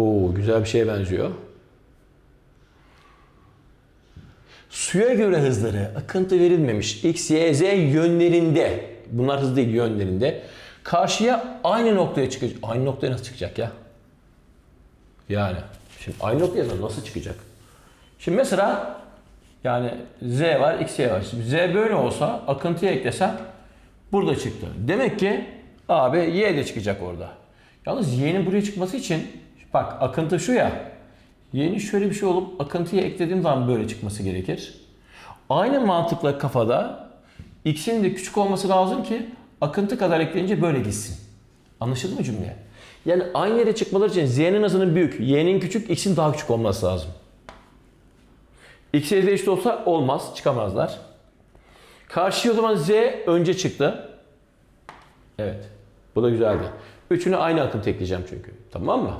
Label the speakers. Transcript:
Speaker 1: Oo güzel bir şeye benziyor. Suya göre hızları akıntı verilmemiş x, y, z yönlerinde. Bunlar hız değil yönlerinde. Karşıya aynı noktaya çıkacak. Aynı noktaya nasıl çıkacak ya? Yani şimdi aynı noktaya nasıl çıkacak? Şimdi mesela yani z var, x, y var. Şimdi z böyle olsa akıntıya eklesem burada çıktı. Demek ki abi y de çıkacak orada. Yalnız y'nin buraya çıkması için bak akıntı şu ya. Y'nin şöyle bir şey olup akıntıya eklediğim zaman böyle çıkması gerekir. Aynı mantıkla kafada x'in de küçük olması lazım ki akıntı kadar ekleyince böyle gitsin. Anlaşıldı mı cümle? Yani aynı yere çıkmaları için z'nin hızının büyük, y'nin küçük, x'in daha küçük olması lazım. X'e z eşit olsa olmaz, çıkamazlar. Karşıya o zaman z önce çıktı. Evet. Bu da güzeldi. Üçünü aynı akım ekleyeceğim çünkü. Tamam mı?